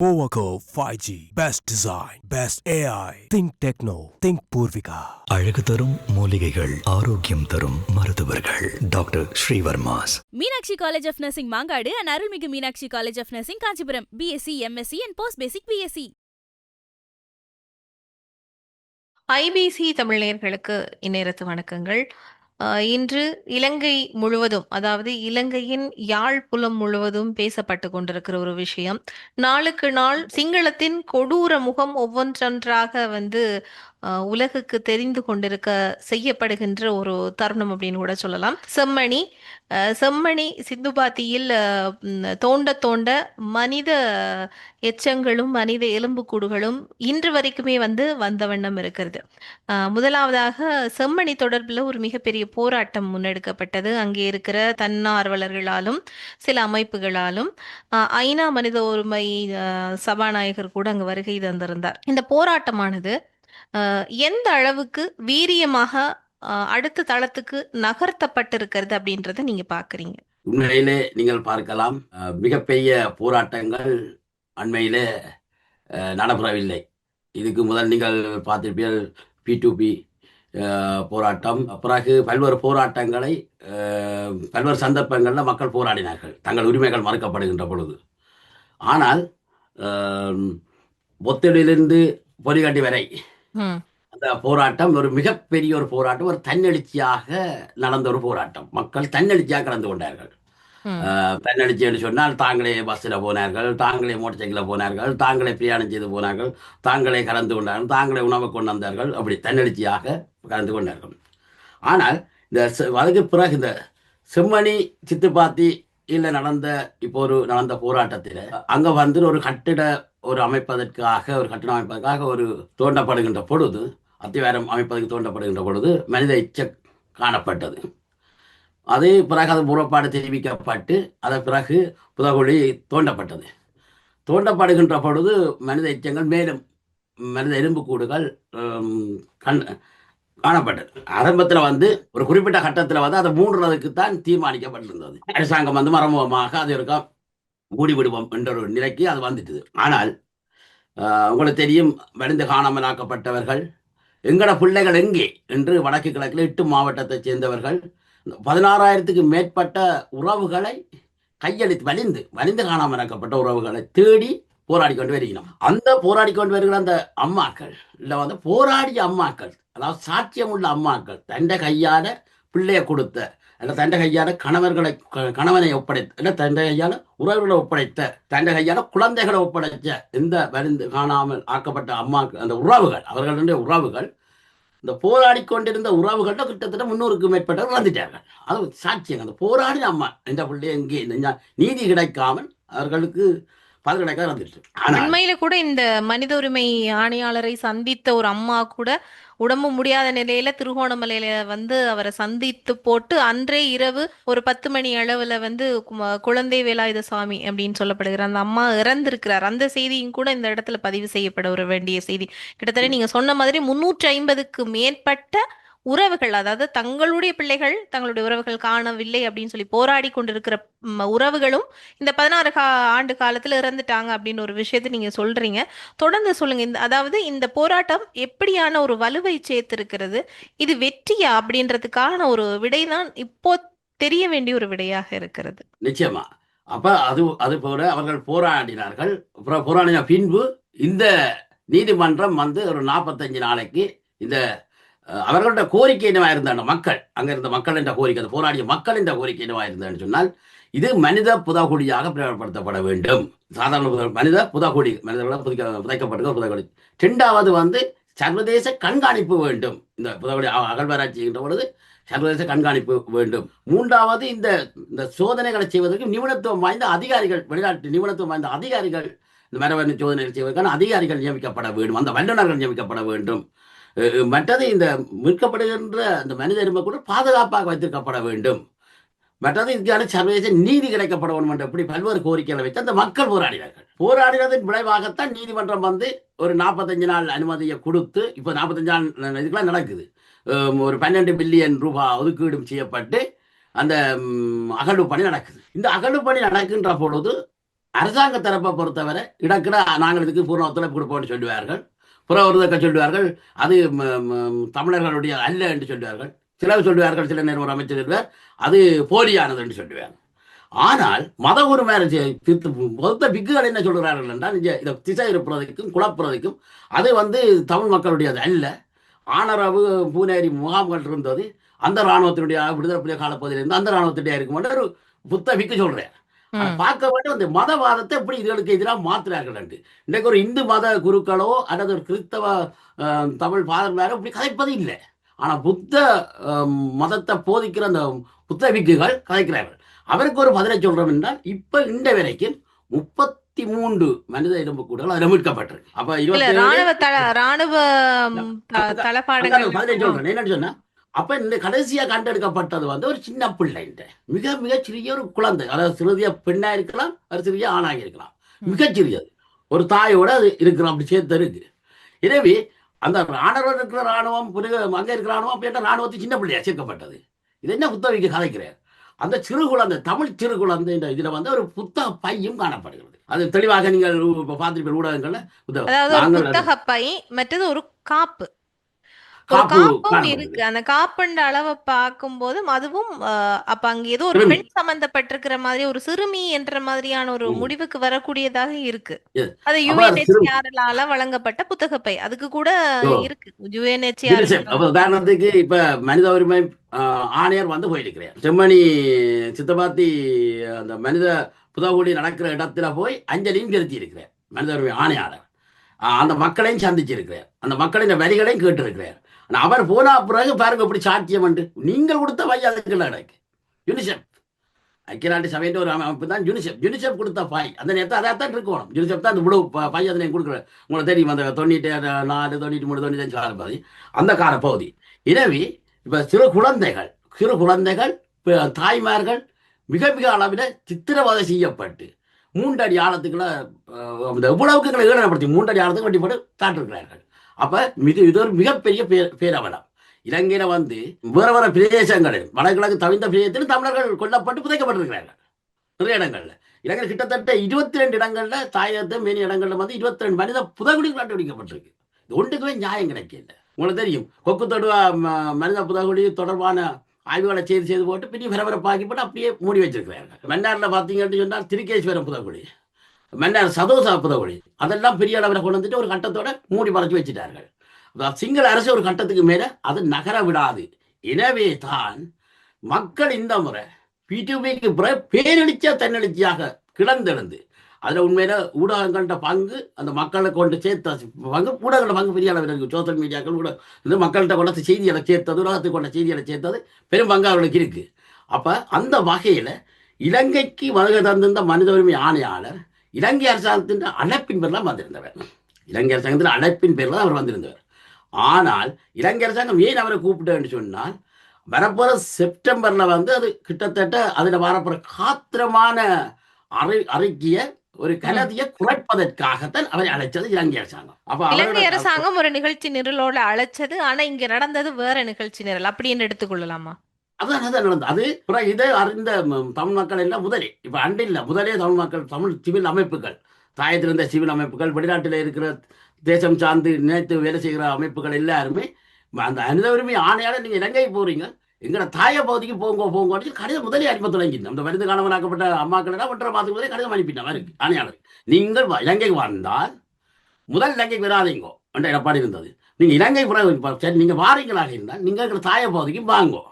Powaco 5G. Best design. Best AI. Think Techno. Think Purvika. அழகு தரும் மூலிகைகள் ஆரோக்கியம் தரும் மருத்துவர்கள் doctor Srivarma's Meenakshi College of Nursing Mangadu and Arulmigu Meenakshi College of Nursing Kanchipuram BSc MSc and post basic BSc IBC Tamil நேயர்களுக்கு இந்நேரத்து வணக்கங்கள் இன்று இலங்கை முழுவதும் அதாவது இலங்கையின் யாழ் புலம் முழுவதும் பேசப்பட்டு கொண்டிருக்கிற ஒரு விஷயம். நாளுக்கு நாள் சிங்களத்தின் கொடூர முகம் ஒவ்வொன்றொன்றாக வந்து உலகுக்கு தெரிந்து கொண்டிருக்க செய்யப்படுகின்ற ஒரு தருணம் அப்படின்னு கூட சொல்லலாம். செம்மணி செம்மணி சிந்துபாத்தியில் தோண்ட தோண்ட மனித எச்சங்களும் மனித எலும்புக்கூடுகளும் இன்று வரைக்குமே வந்து வந்த வண்ணம் இருக்கிறது. முதலாவதாக செம்மணி தொடர்பில் ஒரு மிகப்பெரிய போராட்டம் முன்னெடுக்கப்பட்டது. அங்கே இருக்கிற தன்னார்வலர்களாலும் சில அமைப்புகளாலும் ஐநா மனித உரிமை சபாநாயகர் கூட அங்கு வருகை தந்திருந்தார். இந்த போராட்டமானது எந்த அளவுக்கு வீரியமாக அடுத்த தளத்துக்கு நகர்த்தப்பட்டிருக்கிறது அப்படின்றத நீங்க பாக்குறீங்க? உண்மையிலே நீங்கள் பார்க்கலாம். மிகப்பெரிய போராட்டங்கள் அண்மையிலே நடைபெறவில்லை. இதுக்கு முதல் நீங்கள் பார்த்திருப்பீர்கள் பி டு பி போராட்டம். பிறகு பல்வேறு போராட்டங்களை பல்வேறு சந்தர்ப்பங்களில் மக்கள் போராடினார்கள். தங்கள் உரிமைகள் மறுக்கப்படுகின்ற பொழுது. ஆனால் அஹ், ஒத்தடிலிருந்து பொலிகட்டி வரை அந்த போராட்டம் ஒரு மிகப்பெரிய ஒரு போராட்டம் ஒரு தன்னெழுச்சியாக நடந்த ஒரு போராட்டம். மக்கள் தன்னெழுச்சியாக கலந்து கொண்டார்கள். தன்னெழுச்சி என்று சொன்னால் தாங்களே பஸ்ஸில் போனார்கள் தாங்களே மோட்டர் சைக்கிளில் போனார்கள் தாங்களே பிரயாணம் செய்து போனார்கள் தாங்களே கலந்து கொண்டார்கள் தாங்களே உணவு கொண்டு வந்தார்கள் அப்படி தன்னெழுச்சியாக கலந்து கொண்டார்கள். ஆனால் இந்த அதுக்கு பிறகு இந்த செம்மணி சித்துப்பாத்தி இல்லை நடந்த இப்போ ஒரு நடந்த போராட்டத்தில் அங்கே வந்து ஒரு கட்டிட ஒரு அமைப்பதற்காக ஒரு கட்டிடம் அமைப்பதற்காக ஒரு தோண்டப்படுகின்ற பொழுது அத்திவாரம் அமைப்பதற்கு தோண்டப்படுகின்ற பொழுது மனித இச்ச காணப்பட்டது. அதே பிறகு அது முறைப்பாடு தெரிவிக்கப்பட்டு அதன் பிறகு புதகுழி தோண்டப்பட்டது. தோண்டப்படுகின்ற பொழுது மனித எச்சங்கள் மேலும் மனித எலும்புக்கூடுகள் கண் காணப்பட்டது. ஆரம்பத்தில் வந்து ஒரு குறிப்பிட்ட கட்டத்தில் வந்து அதை மூடுறதுக்கு தான் தீர்மானிக்கப்பட்டிருந்தது. அரசாங்கம் வந்து மறைமுகமாக அது இருக்க மூடி விடுவோம் என்ற ஒரு நிலைக்கு அது வந்துட்டது. ஆனால் ஆஹ், உங்களுக்கு தெரியும் மருந்து காணாமலாக்கப்பட்டவர்கள் எங்கட பிள்ளைகள் எங்கே என்று வடக்கு கிழக்கில் எட்டு மாவட்டத்தைச் சேர்ந்தவர்கள் பதினாறாயிரத்துக்கு மேற்பட்ட உறவுகளை கையளித்து வலிந்து வலிந்து காணாமலாக்கப்பட்ட உறவுகளை தேடி போராடி கொண்டு வருகிறோம். அந்த போராடி கொண்டு வருகிற அந்த அம்மாக்கள் இல்லை வந்து போராடிய அம்மாக்கள் அதாவது சாட்சியம் உள்ள அம்மாக்கள் தண்டை கையால பிள்ளையை கொடுத்த இல்லை தண்டை கையால கணவர்களை க- கணவனை ஒப்படைத்த இல்லை தண்டை கையால உறவுகளை ஒப்படைத்த தண்டை கையால குழந்தைகளை ஒப்படைத்த இந்த வருந்து காணாமல் ஆக்கப்பட்ட அம்மாக்கள் அந்த உறவுகள் அவர்களுடைய உறவுகள் இந்த போராடி கொண்டிருந்த உறவுகள்ல கிட்டத்தட்ட முன்னூறுக்கும் மேற்பட்டவர் வந்துட்டார்கள் அது சாட்சியம். அந்த போராடின அம்மா இந்த பிள்ளைய இங்கே நீதி கிடைக்காமல் அவர்களுக்கு பதில் கிடைக்காத அண்மையில உண்மையில கூட இந்த மனித உரிமை ஆணையாளரை சந்தித்த ஒரு அம்மா கூட உடம்பு முடியாத நிலையில திருகோணமலையில வந்து அவரை சந்தித்து போட்டு அன்றே இரவு ஒரு பத்து மணி அளவுல வந்து குழந்தை வேலாயுத சுவாமி அப்படின்னு சொல்லப்படுகிற அந்த அம்மா இறந்திருக்கிறார். அந்த செய்தியும் கூட இந்த இடத்துல பதிவு செய்யப்பட ஒரு வேண்டிய செய்தி. கிட்டத்தட்ட நீங்க சொன்ன மாதிரி முன்னூற்றி ஐம்பதுக்கு மேற்பட்ட உறவுகள் அதாவது தங்களுடைய பிள்ளைகள் தங்களுடைய உறவுகள் காணவில்லை அப்படின்னு சொல்லி போராடி கொண்டிருக்கிற உறவுகளும் இந்த பதினாறு கா ஆண்டு காலத்துல இறந்துட்டாங்க அப்படின்னு ஒரு விஷயத்தை நீங்க சொல்றீங்க. தொடர்ந்து சொல்லுங்க. இந்த அதாவது இந்த போராட்டம் எப்படியான ஒரு வலுவை சேர்த்திருக்கிறது இது வெற்றியா அப்படின்றதுக்கான ஒரு விடைதான் இப்போ தெரிய வேண்டிய ஒரு விடையாக இருக்கிறது. நிச்சயமா. அப்ப அது அது போல அவர்கள் போராடினார்கள். அப்புறம் போராடின பின்பு இந்த நீதிமன்றம் வந்து ஒரு நாற்பத்தஞ்சு நாளைக்கு இந்த அவர்களோட கோரிக்கை என்னவா இருந்தாங்க மக்கள் அங்க இருந்த மக்கள் என்ற கோரிக்கை அந்த போராடிய மக்கள் என்ற கோரிக்கை என்னவா இருந்தான்னு சொன்னால் இது மனித புதகுடியாக பிரபலப்படுத்தப்பட வேண்டும். சாதாரண புத- மனித புதகுடி மனிதர்களால் புதைக்க புதைக்கப்படுகிற புதகுடி. ரெண்டாவது வந்து சர்வதேச கண்காணிப்பு வேண்டும். இந்த புதகுடி அகழ்வாராய்ச்சி என்ற பொழுது சர்வதேச கண்காணிப்பு வேண்டும். மூன்றாவது இந்த இந்த சோதனைகளை செய்வதற்கு நிபுணத்துவம் வாய்ந்த அதிகாரிகள் வெளிநாட்டு நிபுணத்துவம் வாய்ந்த அதிகாரிகள் இந்த மரபணு சோதனைகள் செய்வதற்கான அதிகாரிகள் நியமிக்கப்பட வேண்டும். அந்த வல்லுநர்கள் நியமிக்கப்பட வேண்டும். மற்றது இந்த மீட்கப்படுகின்ற அந்த மனித கூட பாதுகாப்பாக வைத்திருக்கப்பட வேண்டும். மற்றது இதுக்கான சர்வதேச நீதி கிடைக்கப்பட வேண்டும் என்ற இப்படி பல்வேறு கோரிக்கைகளை வைத்து அந்த மக்கள் போராடினார்கள். போராடினதன் விளைவாகத்தான் நீதிமன்றம் வந்து ஒரு நாற்பத்தஞ்சு நாள் அனுமதியை கொடுத்து இப்போ நாற்பத்தஞ்சு நாள் இதுக்கெல்லாம் நடக்குது. ஒரு பன்னெண்டு பில்லியன் ரூபாய் ஒதுக்கீடும் செய்யப்பட்டு அந்த அகழ்வு பணி நடக்குது. இந்த அகழ்வு பணி நடக்கின்ற பொழுது அரசாங்க தரப்பை பொறுத்தவரை இடக்கிட நாங்கள் இதுக்கு பூர்ண ஒத்துழைப்பு கொடுப்போம்னு சொல்லுவார்கள். புற சொல்லுவார்கள் அது தமிழர்களுடைய அல்ல என்று சொல்லுவார்கள். சிலர் சொல்லுவார்கள் சில நேரம் ஒரு அமைச்சர் சொல்வார் அது போலியானது என்று சொல்லுவார் ஆனால் மத உரிமையாளர் மொத்த பிக்குகள் என்ன சொல்கிறார்கள் என்றால் இந்த இதை திசை இருப்பதற்கும் குழப்புறதுக்கும் அது வந்து தமிழ் மக்களுடையது அல்ல. ஆனரவு பூனேரி முகாம்கள் இருந்தது அந்த இராணுவத்தினுடைய விடுதலை புலிகள் காலப்பகுதியில் இருந்து அந்த இராணுவத்தினுடைய இருக்கும் ஒரு புத்த விக்கு சொல்கிறேன் பார்க்க வேண்டும். இந்த மதவாதத்தை எப்படி இதுகளுக்கு எதிராக மாத்துறார்கள் என்று இன்றைக்கு ஒரு இந்து மத குருக்களோ அல்லது ஒரு கிறிஸ்தவ தமிழ் ஃபாதர்மாரோ இப்படி கதைப்பது இல்லை. ஆனா புத்த மதத்தை போதிக்கிற அந்த புத்த விக்குகள் கதைக்கிறார்கள். அவருக்கு ஒரு பதிலை சொல்றோம் என்றால் இப்ப இந்த வரைக்கும் முப்பத்தி மூன்று மனித எலும்புக்கூடுகள் அதில் மீட்கப்பட்டிருக்கு. அப்ப இருபத்தி ராணுவ ராணுவ சொல்றேன். என்னன்னு சொன்னா அப்ப இந்த கடைசியா கண்டெடுக்கப்பட்டது வந்து ஒரு சின்ன பிள்ளைன்ற மிக மிக சிறிய ஒரு குழந்தை. அதாவது சிறிய பெண்ணா இருக்கலாம் அது சிறிய ஆணாக இருக்கலாம். மிகச் சிறியது. ஒரு தாயோட அது இருக்கிறோம் அப்படி சேர்த்து இருக்கு. எனவே அந்த ராணுவம் இருக்கிற ராணுவம் அங்க இருக்கிற ராணுவம் அப்படின்ற ராணுவத்தை சின்ன பிள்ளையா சேர்க்கப்பட்டது. இது என்ன புத்தகைக்கு கதைக்கிறார்? அந்த சிறு குழந்தை தமிழ் சிறு குழந்தை என்ற இதுல வந்து ஒரு புத்தக பையும் காணப்படுகிறது. அது தெளிவாக நீங்கள் பார்த்திருப்பீர்கள் ஊடகங்கள்ல. ஒரு புத்தக பை மற்றது ஒரு ஒரு காப்பு. காப்பும். இருக்கு அந்த காப்புன்ற அளவை பார்க்கும்போது அதுவும் அப்ப அங்க ஏதோ ஒரு. பெண் சம்பந்தப்பட்டிருக்கிற மாதிரி ஒரு சிறுமி என்ற மாதிரியான ஒரு. முடிவுக்கு வரக்கூடியதாக இருக்கு. அது. யுஎன்ஹெச்ஆர்லால வழங்கப்பட்ட புத்தகப்பை அதுக்கு கூட. இருக்கு யுஎன்ஹெச்ஆர் உதாரணத்துக்கு இப்ப மனித உரிமை ஆணையர் வந்து போயிருக்கிறார் செம்மணி சித்தபாத்தி அந்த மனித புதகுடி நடக்கிற இடத்துல போய் அஞ்சலியும் செலுத்தி இருக்கிறார் மனித உரிமை ஆணையாளர் அந்த மக்களையும் சந்திச்சிருக்கிறார் அந்த மக்களின் வரிகளையும் கேட்டிருக்கிறார் அவர் போனா பிறகு பாருங்க இப்படி சாத்தியம் என்று. நீங்கள் கொடுத்த பை அதுக்கு நடக்கு யூனிசெஃப் ஐக்கிய நாட்டு சபைன்ற ஒரு அமைப்பு தான் யூனிசெஃப் யூனிசெஃப் கொடுத்த பாய் அந்த நேரத்தை அதான் தான் இருக்கணும் யூனிசெஃப் தான் அந்த இவ்வளவு ப- பை அதனை கொடுக்குற உங்களுக்கு தெரியும் அந்த தொண்ணூற்றி நாலு தொண்ணூற்றி மூணு தொண்ணூத்தஞ்சு காலப்பகுதி அந்த காலப்பகுதி. எனவே இப்போ சிறு குழந்தைகள் சிறு குழந்தைகள் தாய்மார்கள் மிக மிக அளவில் சித்திரவதை செய்யப்பட்டு மூன்றடி ஆழத்துக்குள்ள இந்த அந்த எவ்வளவுக்கு எங்களை ஈடுபடுத்தி மூன்றடி ஆழத்துக்கு வண்டிப்பட்டு தாட்டிருக்கிறார்கள் அப்ப மிக இது ஒரு மிகப்பெரிய பேர் பேரவலம். இலங்கையில வந்து வேற வேற பிரதேசங்களில் வடகிழக்கு தவிந்த பிரதேசத்தில் தமிழர்கள் கொல்லப்பட்டு புதைக்கப்பட்டிருக்கிறார்கள். நிறைய இடங்கள்ல. இலங்கை கிட்டத்தட்ட இருபத்தி ரெண்டு இடங்கள்ல தாயகத்து மேனி இடங்கள்ல வந்து இருபத்தி ரெண்டு மனித புதகுடிகள் கண்டுபிடிக்கப்பட்டிருக்கு. இது ஒன்றுக்குமே நியாயம் கிடைக்கல. உங்களுக்கு தெரியும் கொக்கு தொடுவா ம- மனித புதகுடி தொடர்பான ஆய்வுகளை செய்து செய்து போட்டு பின்னி பரபரப்பாக்கி போட்டு அப்படியே மூடி வச்சிருக்கிறாங்க மன்னாரில் பார்த்தீங்கன்னு சொன்னால் திருக்கேஸ்வரம் புதகுடி. மன்னார் சதோசா புதகுடி அதெல்லாம் பெரிய அளவில் கொண்டு வந்துட்டு ஒரு கட்டத்தோட மூடி மறைச்சு வச்சுட்டார்கள். சிங்கள அரசு ஒரு கட்டத்துக்கு மேல அது நகர விடாது. எனவே தான் மக்கள் இந்த முறை பிடிபிக்கு பிறகு பேரெழுச்சியா தன்னெழுச்சியாக கிடந்தெழுந்து அதுல உண்மையில ஊடகங்கள்ட்ட பங்கு அந்த மக்களை கொண்டு சேர்த்த பங்கு ஊடகங்கள பங்கு பெரிய அளவில் இருக்கு. சோசியல் மீடியாக்கள் கூட வந்து மக்கள்கிட்ட கொண்டு செய்திகளை சேர்த்தது உலகத்துக்கு கொண்ட செய்திகளை சேர்த்தது பெரும் பங்கு அவர்களுக்கு இருக்கு. அப்ப அந்த வகையில இலங்கைக்கு வருகை தந்திருந்த மனித உரிமை ஆணையாளர் இலங்கை அரசாங்கத்தின் அழைப்பின் பேர்லாம் வந்திருந்தவர். இலங்கை அரசாங்கத்தின் அழைப்பின் பேர்ல அவர் வந்திருந்தவர். ஆனால் இலங்கை அரசாங்கம் ஏன் அவரை கூப்பிட்டேன்னு சொன்னால் வரப்போற செப்டம்பர்ல வந்து அது கிட்டத்தட்ட அதுல வரப்போற காத்திரமான அறி அறிக்கைய ஒரு கலதியை குறைப்பதற்காகத்தான் அவரை அழைச்சது இலங்கை அரசாங்கம். அப்ப இலங்கை அரசாங்கம் ஒரு நிகழ்ச்சி நிரலோட அழைச்சது ஆனா இங்க நடந்தது வேற நிகழ்ச்சி நிரல். அப்படின்னு எடுத்துக்கொள்ளலாமா? அதான் அதான் நடந்தது. அது பிறகு இதை அறிந்த தமிழ் மக்கள் எல்லாம் முதலே. இப்போ அண்டில்ல முதலே தமிழ் மக்கள் தமிழ் சிவில் அமைப்புகள். தாயத்தில் இருந்த சிவில் அமைப்புகள் வெளிநாட்டில் இருக்கிற தேசம் சார்ந்து நினைத்து வேலை செய்கிற அமைப்புகள் எல்லாருமே அந்த அனித உரிமை ஆணையால நீங்கள் இலங்கை போறீங்க எங்களோட தாய பகுதிக்கு போங்க போங்க கடிதம் முதலே அனுப்ப தொடங்கினோம் அந்த மருந்து காணவனாக்கப்பட்ட அம்மாக்கள் எல்லாம் ஒன்றரை மாதத்துக்கு முதலே கடிதம் அனுப்பிட்டோம் இருக்கு ஆணையாளர். நீங்கள் இலங்கைக்கு வந்தால் முதல் இலங்கைக்கு வராதீங்கோ என்ற எடப்பாடி இருந்தது. நீங்கள் இலங்கை சரி நீங்கள் வாரீங்களாக இருந்தால் நீங்கள் இருக்கிற தாய பகுதிக்கு வாங்கோ.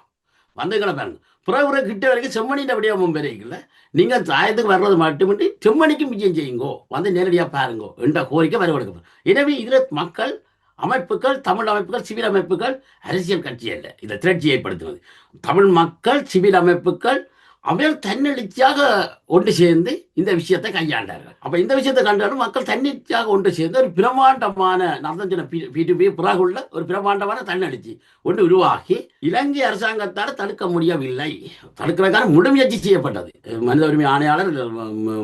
வந்துகளை பாருங்க. புறவுற கிட்ட வரைக்கும் செம்மணியின் வடிவமும் பெரியல நீங்கள் சாயத்துக்கு வர்றது மட்டுமின்றி செம்மணிக்கும் விஜயம் செய்யுங்கோ. வந்து நேரடியாக பாருங்கோ. என்ற கோரிக்கை வரை கொடுக்கப்படும். எனவே இதில் மக்கள் அமைப்புகள் தமிழ் அமைப்புகள் சிவில் அமைப்புகள் அரசியல் கட்சி அல்ல. இதை திரட்சி ஏற்படுத்துவது. தமிழ் மக்கள் சிவில் அமைப்புகள் அவர் தன்னெழுச்சியாக ஒன்று சேர்ந்து இந்த விஷயத்தை கையாண்டார்கள். அப்ப இந்த விஷயத்தை கண்டாலும் மக்கள் தன்னிச்சையாக ஒன்று சேர்ந்து ஒரு பிரமாண்டமான நடந்த பிடிபி பிறகுள்ள ஒரு பிரமாண்டமான தன்னெழுச்சி ஒன்று உருவாகி இலங்கை அரசாங்கத்தால் தடுக்க முடியவில்லை. தடுக்கிறதுக்கான முழு செய்யப்பட்டது. மனித உரிமை ஆணையாளர்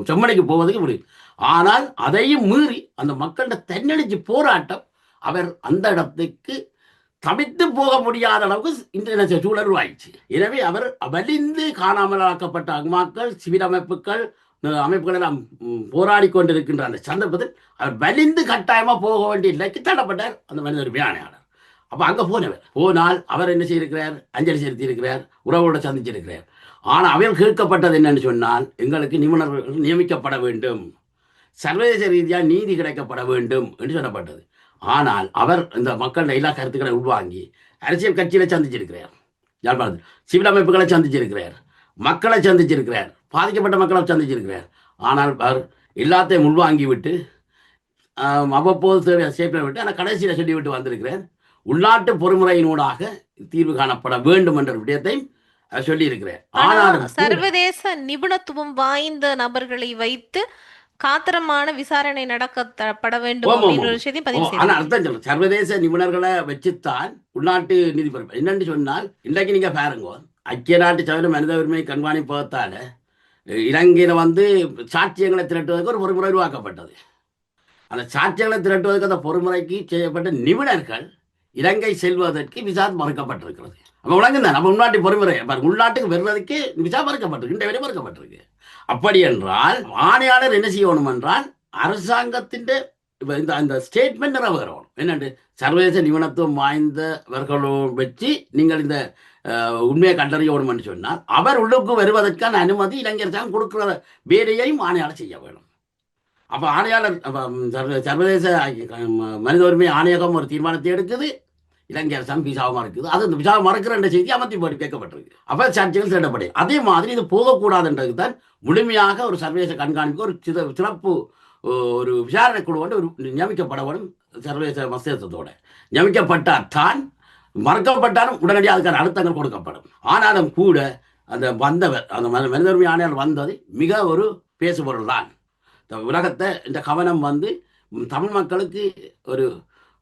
செம்மனைக்கு போவதுக்கு போவதற்கு முடியும் ஆனால் அதையும் மீறி அந்த மக்களிட தன்னெழுச்சி போராட்டம் அவர் அந்த இடத்துக்கு தவித்து போக முடியாத அளவுக்கு இன்றைய சூழல் உருவாயிடுச்சு. எனவே அவர் வலிந்து காணாமலாக்கப்பட்ட அம்மாக்கள் சிவில் அமைப்புகள் அமைப்புகள் எல்லாம் போராடி கொண்டிருக்கின்ற அந்த சந்தர்ப்பத்தில் அவர் வலிந்து கட்டாயமா போக வேண்டிய நிலைக்கு தள்ளப்பட்டார் அந்த மனித உரிமை ஆணையாளர் அப்ப அங்க போனவர். போனால் அவர் என்ன செய்திருக்கிறார்? அஞ்சலி செலுத்தி இருக்கிறார் உறவோட சந்திச்சிருக்கிறார். ஆனால் அவர் கேட்கப்பட்டது என்னன்னு சொன்னால் எங்களுக்கு நிபுணர்கள் நியமிக்கப்பட வேண்டும். சர்வதேச ரீதியாக நீதி கிடைக்கப்பட வேண்டும் என்று சொல்லப்பட்டது. ஆனால் அவர் இந்த மக்கள் எல்லா கருத்துக்களை உள்வாங்கி அரசியல் கட்சியில சந்திச்சிருக்கிறார். யாழ்ப்பாணத்தில் சிவில் அமைப்புகளை சந்திச்சிருக்கிறார். மக்களை சந்திச்சிருக்கிறார். பாதிக்கப்பட்ட மக்களை சந்திச்சிருக்கிறார். ஆனால் அவர் எல்லாத்தையும் உள்வாங்கி விட்டு அவ்வப்போது தேவை சேப்பில் விட்டு ஆனால் கடைசியில் சொல்லி விட்டு வந்திருக்கிறார். உள்நாட்டு பொறுமுறையினூடாக தீர்வு காணப்பட வேண்டும் என்ற விடயத்தையும் சொல்லியிருக்கிறார். ஆனா ஆனாலும் கூட- சர்வதேச நிபுணத்துவம் வாய்ந்த நபர்களை வைத்து காத்திரமான விசாரணை நடக்கப்பட வேண்டும் அப்படின்ற விஷயத்தையும் பதிவு அர்த்தம் சர்வதேச நிபுணர்களை வச்சுத்தான் உள்நாட்டு நீதி பொறுப்பு என்னன்னு சொன்னால் இன்றைக்கு நீங்க பாருங்க ஐக்கிய நாட்டு சபை மனித உரிமை கண்காணிப்பகத்தால இலங்கையில வந்து சாட்சியங்களை திரட்டுவதற்கு ஒரு பொறுமுறை உருவாக்கப்பட்டது. அந்த சாட்சியங்களை திரட்டுவதற்கு அந்த பொறுமுறைக்கு செய்யப்பட்ட நிபுணர்கள் இலங்கை செல்வதற்கு விசா மறுக்கப்பட்டிருக்கிறது. அப்ப உலகம் நம்ம உள்நாட்டு பொறுமுறை உள்நாட்டுக்கு வருவதற்கு விசா மறுக்கப்பட்டிருக்கு இன்றைய வரை மறுக்கப்பட்டிருக்கு. அப்படி என்றால் ஆணையாளர் என்ன செய்யணும் என்றால் அரசாங்கத்தின் இந்த அந்த ஸ்டேட்மெண்ட் நிறைவேறணும். என்னண்டு? சர்வதேச நிபுணத்துவம் வாய்ந்தவர்களும் வச்சு நீங்கள் இந்த உண்மையை உண்மையை கண்டறியணும்னு சொன்னால் அவர் உள்ளுக்கு வருவதற்கான அனுமதி இளைஞர் தான் கொடுக்கிற வேலையையும் ஆணையாளர் செய்ய வேணும் அப்போ ஆணையாளர் சர்வ- சர்வதேச மனித உரிமை ஆணையகம் ஒரு தீர்மானத்தை எடுக்குது. இலங்கை அரசாங்கம் விசாவை மறக்குது அது அந்த விசாவை மறக்கிறன்ற செய்தி அமர்த்தி கேட்கப்பட்டிருக்கு. அப்போ சாட்சிகள் திரட்டப்படி அதே மாதிரி இது போகக்கூடாதுன்றது தான் முழுமையாக ஒரு சர்வதேச கண்காணிப்பு ஒரு சித- சிறப்பு ஒரு விசாரணை குழு வந்து ஒரு நியமிக்கப்பட வேண்டும் சர்வதேச மத்தியத்தோட நியமிக்கப்பட்டால் தான் மறக்கப்பட்டாலும் உடனடியாக அதுக்கான அழுத்தங்கள் கொடுக்கப்படும். ஆனாலும் கூட அந்த வந்தவர் அந்த மன- மனித உரிமை வந்தது மிக ஒரு பேசுபொருள் தான் இந்த உலகத்தை இந்த கவனம் வந்து தமிழ் மக்களுக்கு ஒரு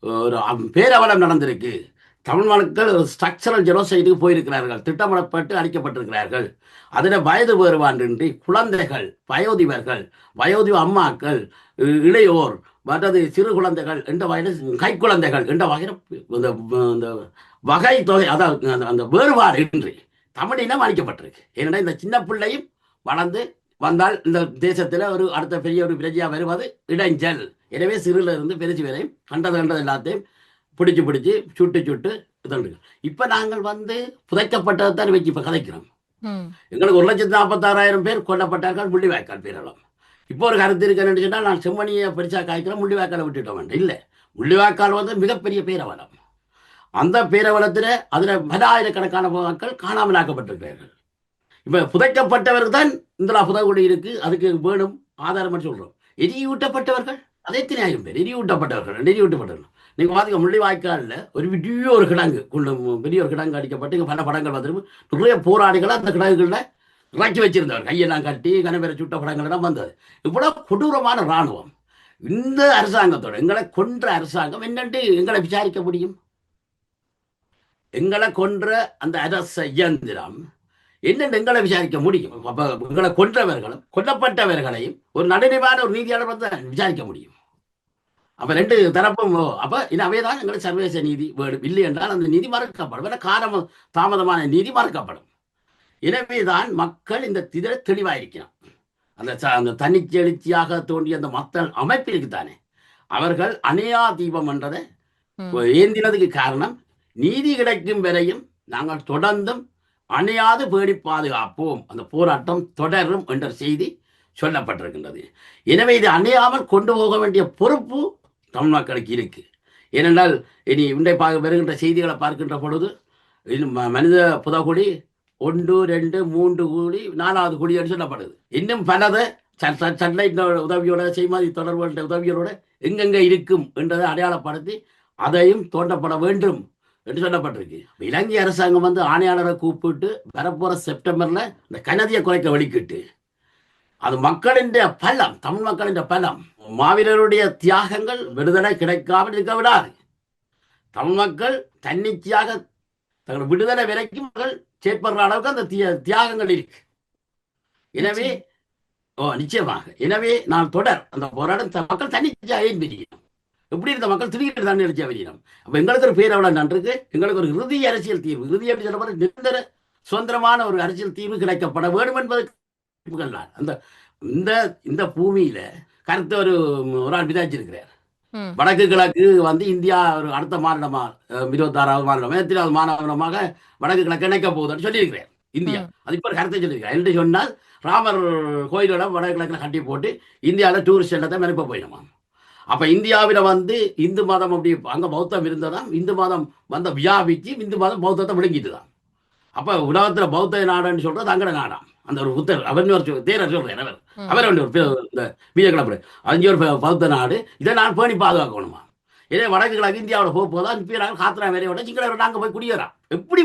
ஒரு அம்- பேரவலம் நடந்திருக்கு. தமிழ் மக்கள் ஸ்ட்ரக்சரல் ஜெனோசைடுக்கு போயிருக்கிறார்கள். திட்டமிடப்பட்டு அளிக்கப்பட்டிருக்கிறார்கள் அதில் வயது வேறுபாடின்றி குழந்தைகள் வயோதிபர்கள் வயோதிப அம்மாக்கள் இளையோர் மற்றது சிறு குழந்தைகள் என்ற வகையில் கை குழந்தைகள் என்ற வகையில் இந்த இந்த வகை தொகை அதாவது அந்த- அந்த வேறுபாடு இன்றி தமிழினம் அளிக்கப்பட்டிருக்கு ஏனென்றால் இந்த சின்ன பிள்ளையும் வளர்ந்து வந்தால் இந்த தேசத்தில் ஒரு அடுத்த பெரிய ஒரு பிரஜையாக வருவது இடைஞ்சல். எனவே சிறுல இருந்து பெருசு வரையும் கண்டது கண்டது எல்லாத்தையும் பிடிச்சு பிடிச்சு சுட்டு சுட்டு இதன்று இப்போ நாங்கள் வந்து புதைக்கப்பட்டதை தான் வச்சு இப்போ கதைக்கிறோம். எங்களுக்கு ஒரு லட்சத்து நாற்பத்தாறாயிரம் பேர் கொல்லப்பட்டார்கள் முள்ளிவாய்க்கால் பேரெல்லாம் இப்போ ஒரு கருத்து இருக்குன்னு சொன்னால் நான் செம்மணியை பெருசாக காய்க்கிறேன் முள்ளிவாய்க்காலை விட்டுட்டோம் வேண்டாம் இல்லை. முள்ளிவாய்க்கால் வந்து மிகப்பெரிய பேரவலம் அந்த பேரவலத்தில் அதில் பல ஆயிரக்கணக்கான மக்கள் காணாமல் ஆக்கப்பட்டிருக்கிறார்கள் இப்போ புதைக்கப்பட்டவர்கள் தான் இந்த புதகுடி இருக்கு அதுக்கு வேணும் ஆதாரம் சொல்கிறோம் எரியூட்டப்பட்டவர்கள்? அதே எத்தனையாயிரம் பேர் எரியூட்டப்பட்டவர்கள் எரியூட்டப்பட்டவர்கள் நீங்கள் பார்த்துக்க முள்ளிவாய்க்காலில் ஒரு பெரிய ஒரு கிடங்கு குண்டு பெரிய ஒரு கிடங்கு அடிக்கப்பட்டு இங்கே பல படங்கள் வந்துடும் நிறைய போராளிகளை அந்த கிடங்குகளில் இறக்கி வச்சிருந்தவர். கையெல்லாம் கட்டி கனவேற சுட்ட படங்கள் எல்லாம் வந்தது. இவ்வளவு கொடூரமான இராணுவம். இந்த அரசாங்கத்தோட எங்களை கொன்ற அரசாங்கம் என்னென்று எங்களை விசாரிக்க முடியும்? எங்களை கொன்ற அந்த அரச இயந்திரம் என்னென்று எங்களை விசாரிக்க முடியும்? எங்களை கொன்றவர்களும் கொல்லப்பட்டவர்களையும் ஒரு நடுநிலையான ஒரு நீதியாளர் வந்து விசாரிக்க முடியும். அப்ப ரெண்டு தரப்பும் அப்ப அவைதான் எங்களுக்கு சர்வதேச நீதி வேணும் இல்லை என்றால் அந்த நீதி மறுக்கப்படும் வேற காலம் தாமதமான நீதி மறுக்கப்படும் எனவேதான் மக்கள் இந்த திதிர தெளிவாயிருக்கிறான் அந்த அந்த தன்னிச்சை எழுச்சியாக தோன்றிய அந்த மக்கள் அமைப்பு இருக்குதானே அவர்கள் அணையா தீபம் என்றதை. ஏந்தினதுக்கு காரணம் நீதி கிடைக்கும் வரையும் நாங்கள் தொடர்ந்தும் அணையாது பேணி பாதுகாப்போம் அந்த போராட்டம் தொடரும் என்ற செய்தி சொல்லப்பட்டிருக்கின்றது எனவே இது அணையாமல் கொண்டு போக வேண்டிய பொறுப்பு தமிழ் மக்களுக்கு இருக்கு. ஏனென்றால் இனி இன்றை பார்க்க வருகின்ற செய்திகளை பார்க்கின்ற பொழுது இன்னும் ம- மனித புதகுடி ஒன்று ரெண்டு மூன்று கோடி நாலாவது கோடி என்று சொல்லப்படுது. இன்னும் பலதை சட்லைட் உதவியோட செய்மாதி தொடர்புடைய உதவியோட எங்கெங்கே இருக்கும் என்றதை அடையாளப்படுத்தி அதையும் தோண்டப்பட வேண்டும் என்று சொல்லப்பட்டிருக்கு. இலங்கை அரசாங்கம் வந்து ஆணையாளரை கூப்பிட்டு வரப்போற செப்டம்பர்ல இந்த கனதியை குறைக்க வலிக்கிட்டு அது மக்களின் பலம் தமிழ் மக்களின் பலம் மாவீரருடைய தியாகங்கள் விடுதலை கிடைக்காமல் இருக்க விடாது தமிழ் மக்கள் தன்னிச்சையாக தங்கள் விடுதலை வரைக்கும் மக்கள் செயற்படுற அளவுக்கு அந்த திய- தியாகங்கள் இருக்கு. எனவே ஓ நிச்சயமாக. எனவே நான் தொடர். அந்த போராட்டம் மக்கள் தன்னிச்சையாக ஏன் பிரியணும் எப்படி இருந்த மக்கள் திடீர்னு தண்ணி அடிச்சா வெளியிடும் அப்ப எங்களுக்கு ஒரு பேர் எவ்வளவு நன்றிருக்கு எங்களுக்கு ஒரு இறுதி அரசியல் தீர்வு. இறுதி அப்படி சொல்ல நிரந்தர சுதந்திரமான ஒரு அரசியல் தீர்வு கிடைக்கப்பட வேண்டும் என்பதற்கு அந்த இந்த இந்த பூமியில கருத்து ஒரு ஒரு ஆள் விதாச்சிருக்கிறார். வடக்கு கிழக்கு வந்து இந்தியா ஒரு அடுத்த மாநிலமா இருபத்தாறாவது மாநிலம் எத்தனாவது மாநிலமாக வடக்கு கிழக்கு இணைக்க போகுதுன்னு சொல்லியிருக்கிறார். இந்தியா. ம். அது இப்போ ஒரு கருத்தை சொல்லியிருக்கார் என்று சொன்னால் ராமர் கோயிலோட வடக்கு கிழக்கில் கட்டி போட்டு இந்தியாவில் டூரிஸ்ட் இடத்தை மெனப்ப போயிடுமா? அப்ப இந்தியாவில் வந்து இந்து மதம் அப்படி அங்க பௌத்தம் இருந்ததாம் இந்து மதம் வந்த வியாபிச்சு இந்து மதம் பௌத்தத்தை விழுங்கிட்டு தான் அப்ப உலகத்துல பௌத்த நாடுன்னு சொல்றது அங்கட நாடாம் அந்த ஒரு புத்தர் அவர் ஒரு தேரர் சொல்றேன் அவர். அவர் வந்து ஒரு இந்த அஞ்சு ஒரு பௌத்த நாடு. இதை நான் பேணி பாதுகாக்கணுமா? இதே வடக்கு கிழக்கு இந்தியாவோட போக போதா இப்போ நாங்கள் காத்திரா வேலையோட சிங்களவர் நாங்கள் போய் குடியேறோம் எப்படி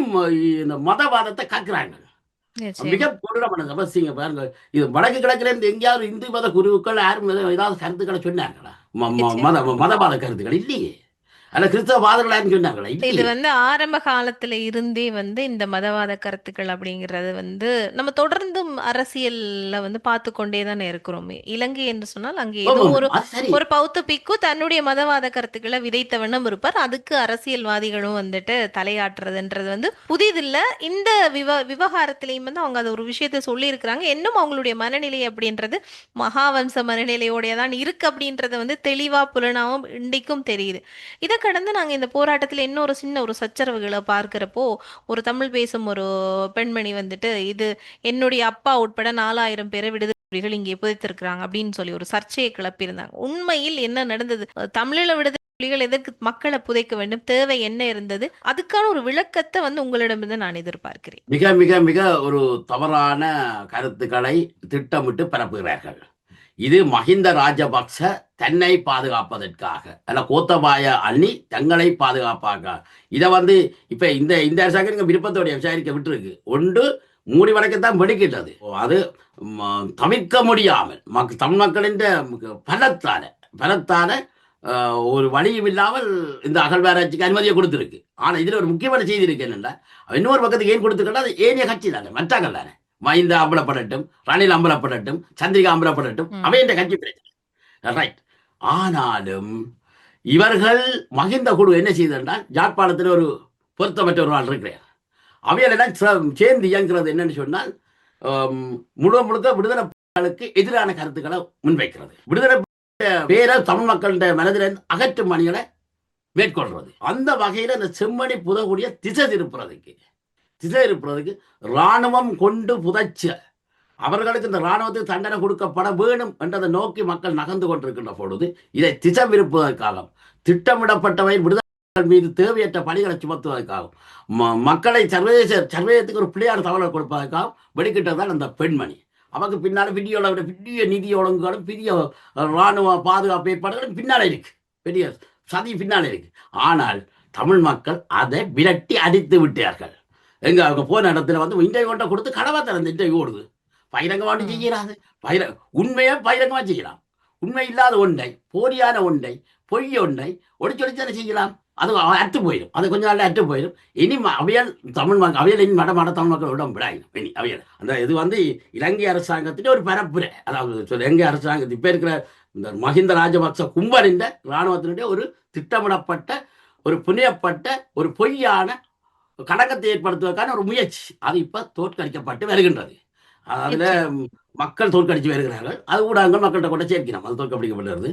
இந்த மதவாதத்தை காக்குறாங்க. மிக கொடூரமானது அவசியங்க பாருங்க இது வடக்கு கிழக்குல இருந்து எங்கேயாவது இந்து மத குருக்கள் யாரும் ஏதோ- ஏதாவது கருத்துக்களை நிச்சயம். மத மதவாத கருத்துக்கள் இல்லையே. அல்ல கிறிஸ்தவ பாதர்கள் யாரும் சொன்னாங்களா? இது வந்து ஆரம்ப காலத்துல இருந்தே வந்து இந்த மதவாத கருத்துக்கள் அப்படிங்கிறது வந்து நம்ம தொடர்ந்தும் அரசியல்ல வந்து பார்த்து கொண்டே தானே இருக்கிறோம். இலங்கை என்று சொன்னால் அங்கே ஏதோ ஒரு ஒரு பௌத்த பிக்கு தன்னுடைய மதவாத கருத்துக்களை விதைத்த வண்ணம் இருப்பார். அதுக்கு அரசியல்வாதிகளும் வந்துட்டு தலையாட்டுறதுன்றது வந்து புதிதில்ல. இந்த விவ விவகாரத்திலையும் வந்து அவங்க அது ஒரு விஷயத்த சொல்லி இருக்கிறாங்க இன்னும் அவங்களுடைய மனநிலை அப்படின்றது மகாவம்ச மனநிலையோடைய தான் இருக்கு அப்படின்றத வந்து தெளிவா புலனாவும் இன்றைக்கும் தெரியுது. இதை கடந்து நாங்கள் இந்த போராட்டத்தில் இன்னொரு சின்ன ஒரு சச்சரவுகளை பார்க்கிறப்போ ஒரு தமிழ் பேசும் ஒரு பெண்மணி வந்துட்டு இது என்னுடைய அப்பா உட்பட நாலாயிரம் பேரை விடுதலை புலிகள் இங்கே புதைத்திருக்கிறாங்க அப்படின்னு சொல்லி ஒரு சர்ச்சையை கிளப்பியிருந்தாங்க. உண்மையில் என்ன நடந்தது? தமிழீழ விடுதலை புலிகள் எதற்கு மக்களை புதைக்க வேண்டும்? தேவை என்ன இருந்தது? அதுக்கான ஒரு விளக்கத்தை வந்து உங்களிடமிருந்து நான் எதிர்பார்க்கிறேன். மிக மிக மிக ஒரு தவறான கருத்துக்களை திட்டமிட்டு பரப்புகிறார்கள். இது மஹிந்த ராஜபக்ச தன்னை பாதுகாப்பதற்காக. அல்ல கோத்தபாய அணி தங்களை பாதுகாப்பாக. இதை வந்து இப்ப இந்த இந்த அரசாங்கம் விருப்பத்தோடைய விசாரிக்க விட்டுருக்கு. ஒன்று மூடி வடக்கத்தான் வெடிக்கிட்டது அது தவிர்க்க முடியாமல் மக் தமிழ் மக்களின் பலத்தான பலத்தான ஒரு வழியும் இல்லாமல் இந்த அகழ்வாராய்ச்சிக்கு அனுமதியை கொடுத்துருக்கு. ஆனால் இதில் ஒரு முக்கியமான செய்தி இருக்கு என்னென்னா இன்னொரு பக்கத்துக்கு ஏன் கொடுத்துருக்கா அது ஏனைய கட்சி தானே மற்றாக்கள் தானே மைந்த அம்பலப்படட்டும் ரணில் அம்பலப்படட்டும் சந்திரிகா அம்பலப்படட்டும். அவை இந்த கட்சி பிரச்சனை. ரைட் ஆனாலும் இவர்கள் மகிந்த குழு என்ன செய்தென்றால் யாழ்ப்பாணத்தில் ஒரு பொருத்தமற்ற ஒரு ஆள் இருக்கிறார். அவைகளெல்லாம் சே- சேர்ந்து இயங்குறது என்னன்னு சொன்னால் முழுக்க முழுக்க விடுதலை எதிரான கருத்துக்களை முன்வைக்கிறது. விடுதலை பேரை தமிழ் மக்களுடைய மனதிலிருந்து அகற்றும் பணிகளை மேற்கொள்றது அந்த வகையில் அந்த செம்மணி புதக்கூடிய திசை திருப்புறதுக்கு திசை திருப்புறதுக்கு இராணுவம் கொண்டு புதைச்ச அவர்களுக்கு இந்த இராணுவத்துக்கு தண்டனை கொடுக்கப்பட வேணும் என்றதை நோக்கி மக்கள் நகர்ந்து கொண்டிருக்கின்ற பொழுது இதை திசை விருப்புவதற்காக திட்டமிடப்பட்டவை விடுதலை மீது தேவையற்ற பணிகளை சுமத்துவதற்காகவும் ம- மக்களை சர்வதேச சர்வதேசத்துக்கு ஒரு பிள்ளையார் தகவலை கொடுப்பதற்காகவும் வெடிக்கிட்டதான் அந்த பெண்மணி. அவருக்கு பின்னால் பெரிய விட பெரிய நிதி ஒழுங்குகளும் பெரிய இராணுவ பாதுகாப்பு ஏற்பாடுகளும் பின்னால் இருக்கு. பெரிய சதி பின்னால் இருக்கு. ஆனால் தமிழ் மக்கள் அதை விரட்டி அடித்து விட்டார்கள். எங்க அவங்க போன இடத்துல வந்து இன்டர்வியூ கொண்ட கொடுத்து கடவை திறந்து இன்டர்வியூ ஓடுது. பகிரங்கமாக செய்யறாது பகிர உண்மையை பகிரங்கமா செய்யலாம். உண்மை இல்லாத ஒன்றை போலியான ஒன்றை பொய் ஒன்றை ஒடிச்சொடிச்சான செய்யலாம். அது அற்று போயிடும். அது கொஞ்ச நாள்ல அற்று போயிடும். இனி அவையால் தமிழ் மக்கள் அவையல் இனி மடமாட தமிழ் மக்கள் விட விடாயிடும். இனி அவையல். அந்த இது வந்து இலங்கை அரசாங்கத்தின் ஒரு பரப்புரை. அதாவது சொல்ல இலங்கை அரசாங்கத்து இப்ப இருக்கிற இந்த மஹிந்த ராஜபக்ச கும்பலின் இராணுவத்தினுடைய ஒரு திட்டமிடப்பட்ட ஒரு புனியப்பட்ட ஒரு பொய்யான கலக்கத்தை ஏற்படுத்துவதற்கான ஒரு முயற்சி. அது இப்ப தோற்கடிக்கப்பட்டு வருகின்றது. அதுல மக்கள் தோற்கடிச்சு வருகிறார்கள். அது ஊடகங்கள் மக்கள்கிட்ட கொண்டு சேர்க்கிறோம் அது தோற்கடிக்கப்படுகிறது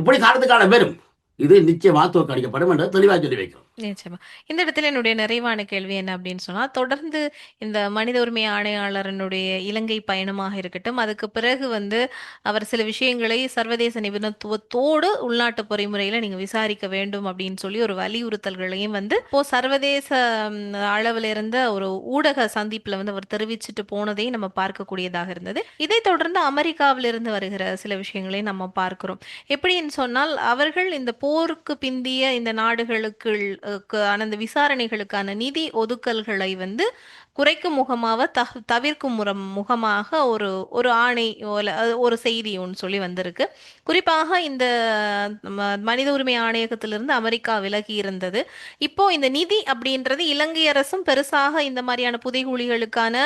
இப்படி காலத்துக்கான வரும். இது நிச்சயமா தோற்கடிக்கப்படும் என்று தெளிவாக சொல்லி வைக்கிறோம். நிச்சயமா. இந்த இடத்துல என்னுடைய நிறைவான கேள்வி என்ன அப்படின்னு சொன்னா தொடர்ந்து இந்த மனித உரிமை ஆணையாளரனுடைய இலங்கை பயணமாக இருக்கட்டும் அதுக்கு பிறகு வந்து அவர் சில விஷயங்களை சர்வதேச நிபுணத்துவத்தோடு உள்நாட்டு பொறிமுறையில நீங்க விசாரிக்க வேண்டும் அப்படின்னு சொல்லி ஒரு வலியுறுத்தல்களையும் வந்து இப்போ சர்வதேச ம், இருந்த ஒரு ஊடக சந்திப்புல வந்து அவர் தெரிவிச்சுட்டு போனதையும் நம்ம பார்க்கக்கூடியதாக இருந்தது. இதை தொடர்ந்து அமெரிக்காவிலிருந்து வருகிற சில விஷயங்களையும் நம்ம பார்க்கிறோம். எப்படின்னு சொன்னால் அவர்கள் இந்த போருக்கு பிந்திய இந்த நாடுகளுக்குள் அந்த விசாரணைகளுக்கான நிதி ஒதுக்கல்களை வந்து குறைக்கும் முகமாக த தவிர்க்கும் முறம் முகமாக ஒரு ஒரு ஆணை ஓல- ஒரு செய்தி ஒன்று சொல்லி வந்திருக்கு. குறிப்பாக இந்த ம- மனித உரிமை ஆணையகத்திலிருந்து அமெரிக்கா விலகி இருந்தது. இப்போ இந்த நிதி அப்படின்றது இலங்கை அரசும் பெருசாக இந்த மாதிரியான புதைகுழிகளுக்கான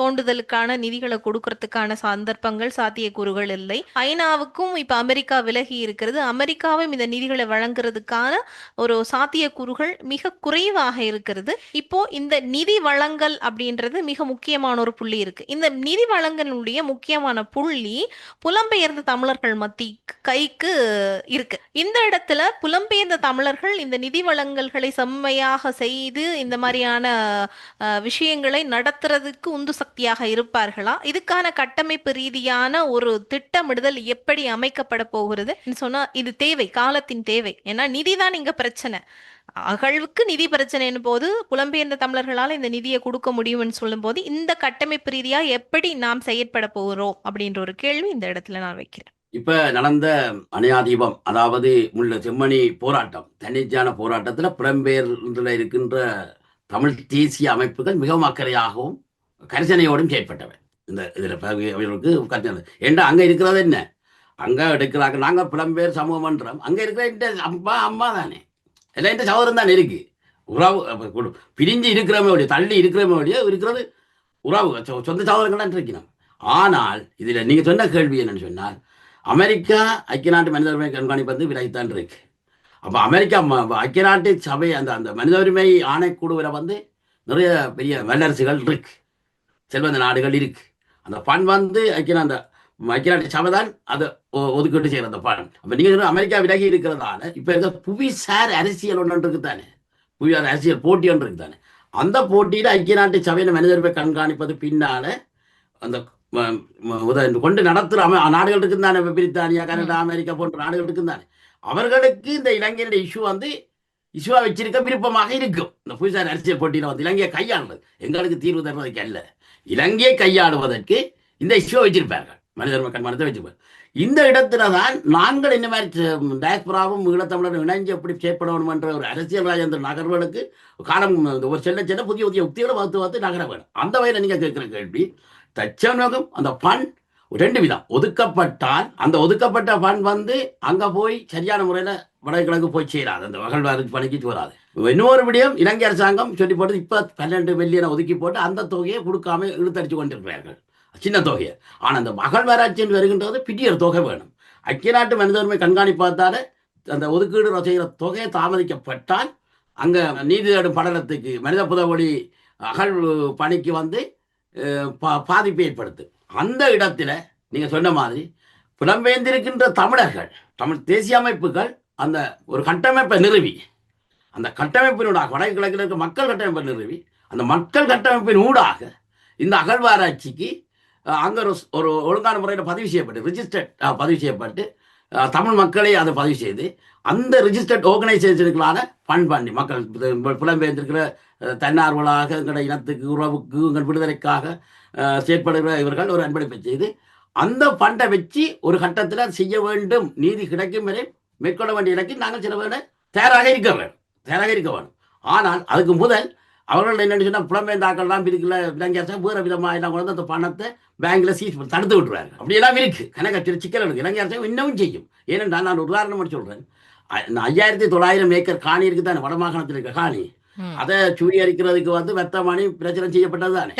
தோண்டுதலுக்கான நிதிகளை கொடுக்கறதுக்கான சந்தர்ப்பங்கள் சாத்தியக்கூறுகள் இல்லை. ஐநாவுக்கும் இப்போ அமெரிக்கா விலகி இருக்கிறது. அமெரிக்காவும் இந்த நிதிகளை வழங்குறதுக்கான ஒரு சாத்தியக்கூறுகள் மிக குறைவாக இருக்கிறது. இப்போ இந்த நிதி வழங்கல் அப்படின்றது மிக முக்கியமான ஒரு புள்ளி இருக்கு. இந்த நிதி வழங்கலுடைய முக்கியமான புள்ளி புலம்பெயர்ந்த தமிழர்கள் மத்தி கைக்கு இருக்கு. இந்த இடத்துல புலம்பெயர்ந்த தமிழர்கள் இந்த நிதி வழங்கல்களை செம்மையாக செய்து இந்த மாதிரியான விஷயங்களை நடத்துறதுக்கு உந்து சக்தியாக இருப்பார்களா? இதுக்கான கட்டமைப்பு ரீதியான ஒரு திட்டமிடுதல் எப்படி அமைக்கப்பட போகிறது? சொன்னா இது தேவை காலத்தின் தேவை. ஏன்னா நிதிதான் இங்க பிரச்சனை. அகழ்வுக்கு நிதி பிரச்சனைன்னு போது புலம்பெயர்ந்த தமிழர்களால் இந்த நிதியை கொடுக்க முடியும்னு சொல்லும்போது இந்த கட்டமைப்பு ரீதியா எப்படி நாம் செயற்பட போகிறோம் அப்படின்ற ஒரு கேள்வி இந்த இடத்துல நான் வைக்கிறேன். இப்ப நடந்த அணையாதீபம் அதாவது முள்ள செம்மணி போராட்டம் தன்னிச்சான போராட்டத்துல புலம்பெயர்ல இருக்கின்ற தமிழ் தேசிய அமைப்புகள் மிகவும் அக்கறையாகவும் கரிசனையோடும் செயற்பட்டவை. இந்த இதுல அவர்களுக்கு இவர்களுக்கு கரிசனை ஏண்டா அங்க இருக்கிறது என்ன? அங்க எடுக்கிறாங்க. நாங்க புலம்பெயர் சமூகமன்றம் அங்க இருக்கிற இந்த அப்பா அம்மா தானே எல்லாம் இந்த சகோதரம் தான் இருக்கு உறவு பிரிஞ்சு இருக்கிறவங்க ஒழிய தள்ளி இருக்கிறவங்க ஒழிய இருக்கிறது உறவு. சொ- சொந்த சகோதரங்கள் தான் இருக்கணும் ஆனால் இதில் நீங்கள் சொன்ன கேள்வி என்னன்னு சொன்னால் அமெரிக்கா ஐக்கிய நாட்டு மனித உரிமை கண்காணிப்பு வந்து விலகித்தான் இருக்கு. அப்போ அமெரிக்கா ம- ஐக்கிய நாட்டு சபை அந்த அந்த மனித உரிமை ஆணைக்குழுவில் வந்து நிறைய பெரிய வல்லரசுகள் இருக்கு. செல்வந்த நாடுகள் இருக்கு. அந்த பண் வந்து ஐக்கிய அந்த ஐக்கிய நாட்டு சபை தான் அதை ஒதுக்கீட்டு அந்த பண் அப்போ நீங்கள் அமெரிக்கா விலகி இருக்கிறதால இப்போ இருக்க புவிசார் அரசியல் ஒன்று இருக்கு தானே புவிசார் அரசியல் போட்டி ஒன்று இருக்கு தானே அந்த போட்டியில் ஐக்கிய நாட்டு சபையின் மனித உரிமை கண்காணிப்பது பின்னால அந்த கொண்டு நடத்துகிற நாடுகள் இருக்கும் தானே பிரித்தானியா கனடா அமெரிக்கா போன்ற நாடுகள் இருக்கும் தானே அவர்களுக்கு இந்த இலங்கையினுடைய இஷ்யூ வந்து இஷ்யூவா வச்சிருக்க விருப்பமாக இருக்கும். இந்த புவிசார் அரசியல் போட்டியில வந்து இலங்கையை கையாளுவது. எங்களுக்கு தீர்வு தருவதற்கு அல்ல. இலங்கையை கையாளுவதற்கு இந்த இஷ்யூ வச்சிருப்பார்கள். மனிதர் மக்கள் வச்சுப்பார் இந்த இடத்துல தான் நாங்கள் இந்த மாதிரி டயஸ்பராவும் ஈழத்தமிழரும் இணைஞ்சு எப்படி செயற்படணும் என்ற ஒரு அரசியல் ராஜேந்திர நகர்வுகளுக்கு காலம் ஒரு செல்ல செல்ல புதிய புதிய உத்திகளை வகுத்து வகுத்து நகர வேணும் அந்த வகையில் நீங்கள் கேட்குற கேள்வி தச்சநோகம் அந்த ஃபண்ட் ரெண்டு விதம். ஒதுக்கப்பட்டால் அந்த ஒதுக்கப்பட்ட ஃபண்ட் வந்து அங்கே போய் சரியான முறையில் வடகிழக்கு போய் சேராது. அந்த மகள்வாருக்கு பணிக்கு வராது இன்னொரு விடயம் இலங்கை அரசாங்கம் சொல்லி போட்டு இப்போ பன்னெண்டு மில்லியனை ஒதுக்கி போட்டு அந்த தொகையை கொடுக்காம இழுத்தடிச்சு கொண்டிருக்கிறார்கள். சின்ன தொகையை. ஆனால் அந்த மகள்வாராட்சி என்று வருகின்றது பெரிய ஒரு தொகை வேணும். ஐக்கிய நாட்டு மனித உரிமை கண்காணிப்பாத்தால அந்த ஒதுக்கீடு செய்கிற தொகையை தாமதிக்கப்பட்டால் அங்கே நீதி தேடும் படலத்துக்கு மனித புதவொளி அகழ்வு பணிக்கு வந்து பா- பாதிப்பு ஏற்படுத்து. அந்த இடத்துல நீங்கள் சொன்ன மாதிரி புலம்பெயர்ந்திருக்கின்ற தமிழர்கள் தமிழ் தேசிய அமைப்புகள் அந்த ஒரு கட்டமைப்பை நிறுவி. அந்த கட்டமைப்பினூடாக வடக்கு கிழக்கில் இருக்க மக்கள் கட்டமைப்பை நிறுவி. அந்த மக்கள் கட்டமைப்பின் ஊடாக இந்த அகழ்வாராய்ச்சிக்கு அங்கே ஒரு ஒரு ஒழுங்கான முறையில் பதிவு செய்யப்பட்டு ரிஜிஸ்டர்ட் பதிவு செய்யப்பட்டு தமிழ் மக்களை அதை பதிவு செய்து அந்த ரிஜிஸ்டர்ட் ஆர்கனைசேஷனுக்களான ஃபண்ட் பண்ணி மக்கள் புலம்பெயர்ந்திருக்கிற தன்னார்வலாக எங்களோட இனத்துக்கு உறவுக்கு எங்கள் விடுதலைக்காக செயற்படுகிற இவர்கள் ஒரு அன்பளிப்பை செய்து அந்த ஃபண்டை வச்சு ஒரு கட்டத்தில் செய்ய வேண்டும் நீதி கிடைக்கும் வரை மேற்கொள்ள வேண்டிய இலக்கில் நாங்கள் சில வேலை தயாராக இருக்க வேண்டும் தயாராக இருக்க வேண்டும். ஆனால் அதுக்கு முதல் அவர்கள் என்னன்னு சொன்னால் புலம்பெயர்ந்தாக்கள்லாம் இருக்குல்ல இலங்கை அரசு வேறு விதமாக எல்லாம் கொண்டு அந்த பணத்தை பேங்க்ல சீஸ் தடுத்து விட்டுருவாங்க அப்படி எல்லாம் இருக்கு. கணக்கு சிக்கல் இருக்கு. இலங்கை அரசு இன்னமும் செய்யும். ஏனென்றால் நான் ஒரு உதாரணம் மட்டும் சொல்றேன். அ- இந்த ஐயாயிரத்தி தொள்ளாயிரம் ஏக்கர் காணி இருக்கு தானே வடமாகாணத்தில் இருக்க காணி. அதை சுவீகரிக்கிறதுக்கு வந்து வெத்தமணி பிரச்சனை செய்யப்பட்டது. தானே.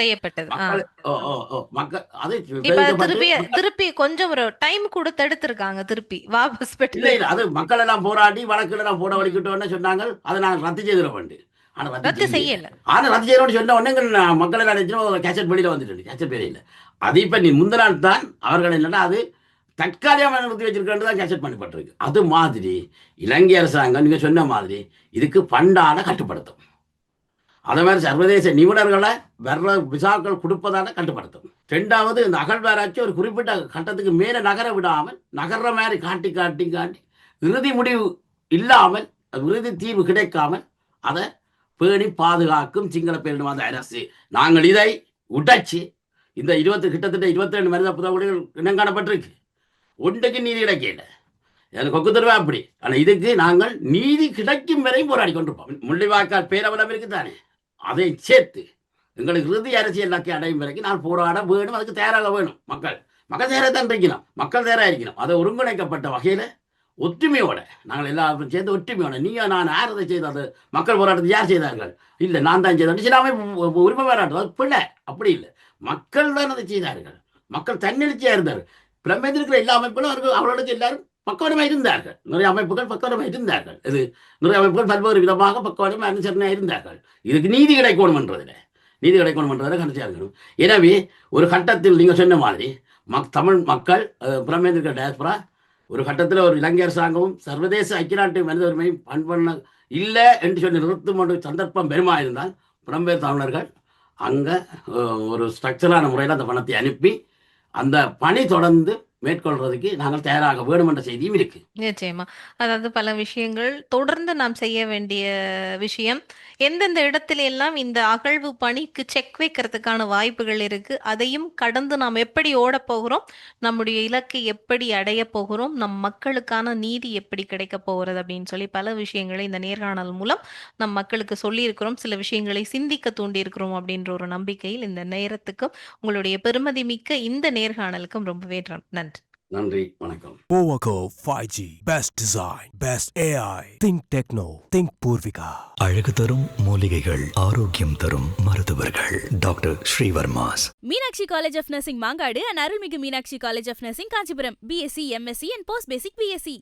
மக்கள் அது திருப்பி திருப்பி கொஞ்சம் ஒரு டைம் கொடுத்து எடுத்திருக்காங்க திருப்பி. வாபஸ் பெற்று அது மக்கள் எல்லாம் போராடி வழக்குல எல்லாம் போட வலிக்கிட்டோன்னு சொன்னாங்க. அதை நாங்கள் ரத்து செய்திட வேண்டும். ஆனா ரத்து செய்யல. செய்யல. ஆனா ரத்து செய்யணும்னு சொன்ன உடனே மக்கள் எல்லாம் நினைச்சோம் கேசட் வெளியில வந்துட்டு கேசட் பேரே இல்லை அது இப்ப நீ முந்தின நாள் தான் அவர்கள் என்னன்னா அது தற்காலிகமாக நிறுத்தி வச்சிருக்கிறது தான் கேசட் பண்ணப்பட்டிருக்கு. அது மாதிரி இலங்கை அரசாங்கம் சொன்ன மாதிரி இதுக்கு பண்டால கட்டுப்படுத்தும். அதே மாதிரி சர்வதேச நிபுணர்களை வர்ற விசாக்கள் கொடுப்பதால கட்டுப்படுத்தும். ரெண்டாவது இந்த அகழ்வாராய்ச்சி ஒரு குறிப்பிட்ட கட்டத்துக்கு மேலே நகர விடாமல் நகர்ற மாதிரி காட்டி காட்டி காட்டி இறுதி முடிவு இல்லாமல் இறுதி தீர்வு கிடைக்காமல் அதை பேணி பாதுகாக்கும் சிங்கள பேரினவாத அரசு. நாங்கள் இதை உடைச்சு இந்த இருபத்தி கிட்டத்தட்ட இருபத்தி ரெண்டு மனித புதவுகள் இனம் காணப்பட்டிருக்கு. ஒன்றுக்கு நீதி கிடைக்கல. எனக்கு கொக்கு தருவா அப்படி. ஆனால் இதுக்கு நாங்கள் நீதி கிடைக்கும் வரை போராடி கொண்டிருப்போம். முள்ளிவாய்க்கால் பேரவலம் இருக்குதானே? அதை சேர்த்து எங்களுக்கு இறுதி அரசியல் இலக்கை அடையும் வரைக்கும் நான் போராட வேணும். அதுக்கு தயாராக வேணும். மக்கள் மக்கள் தயாராக தான் இருக்கணும் மக்கள் தயாராக இருக்கணும் அதை ஒருங்கிணைக்கப்பட்ட வகையில் ஒற்றுமையோட நாங்கள் எல்லாரும் சேர்ந்து ஒற்றுமையோட நீங்கள் நான் யார் அதை செய்தது? மக்கள் போராட்டத்தை யார் செய்தார்கள்? இல்லை நான் தான் செய்தேன் சில அமைப்பு உரிமை போராட்டம். அது பிள்ளை. அப்படி இல்லை. மக்கள் தான் அதை செய்தார்கள். மக்கள் தன்னெழுச்சியா இருந்தார்கள் பிரம்மேந்திருக்கிற எல்லா அமைப்புகளும் அவர்கள் அவர்களுக்கு எல்லாரும் பக்கவரமாக இருந்தார்கள். நிறைய அமைப்புகள் பக்கவரமாக இருந்தார்கள். இது நிறைய அமைப்புகள் பல்வேறு விதமாக பக்கவரமாக அனுசரணையாக இருந்தார்கள். இதுக்கு நீதி கிடைக்கணும்ன்றதுல நீதி கிடைக்கணும்ன்றதை கண்டிச்சியாக இருக்கணும். எனவே ஒரு கட்டத்தில் நீங்கள் சொன்ன மாதிரி மக் தமிழ் மக்கள் அஹ், டயஸ்பரா ஒரு கட்டத்தில் ஒரு இலங்கை அரசாங்கமும் சர்வதேச ஐக்கிய நாட்டு மனித உரிமையும் பண்பண்ண இல்லை என்று சொல்லி நிறுத்தும் ஒரு சந்தர்ப்பம் பெருமா இருந்தால் புலம்பெயர் தமிழர்கள் அங்கே ஒரு ஸ்ட்ரக்சரான முறையில் அந்த பணத்தை அனுப்பி அந்த பணி தொடர்ந்து மேற்கொள்றதுக்கு நாங்கள் தயாராக வேணும் என்ற செய்தியும் இருக்கு. நிச்சயமா. அதாவது பல விஷயங்கள் தொடர்ந்து நாம் செய்ய வேண்டிய விஷயம். எந்தெந்த இடத்துல எல்லாம் இந்த அகழ்வு பணிக்கு செக் வைக்கிறதுக்கான வாய்ப்புகள் இருக்கு அதையும் கடந்து நாம் எப்படி ஓட போகிறோம் நம்முடைய இலக்கை எப்படி அடைய போகிறோம் நம் மக்களுக்கான நீதி எப்படி கிடைக்க போகிறது அப்படின்னு சொல்லி பல விஷயங்களை இந்த நேர்காணல் மூலம் நம் மக்களுக்கு சொல்லியிருக்கிறோம். சில விஷயங்களை சிந்திக்க தூண்டியிருக்கிறோம் அப்படின்ற ஒரு நம்பிக்கையில் இந்த நேரத்துக்கும் உங்களுடைய பெருமதி மிக்க இந்த நேர்காணலுக்கும் ரொம்பவே நன்றி. நன்றி வணக்கம் Powaco 5G. Best design. Best AI. Think techno. Think Purvika. அழகு தரும் மூலிகைகள் ஆரோக்கியம் தரும் மருத்துவர்கள் doctor Srivarma's Meenakshi College of Nursing Mangadu and Arulmigu Meenakshi College of Nursing Kanchipuram BSc MSc and post basic BSc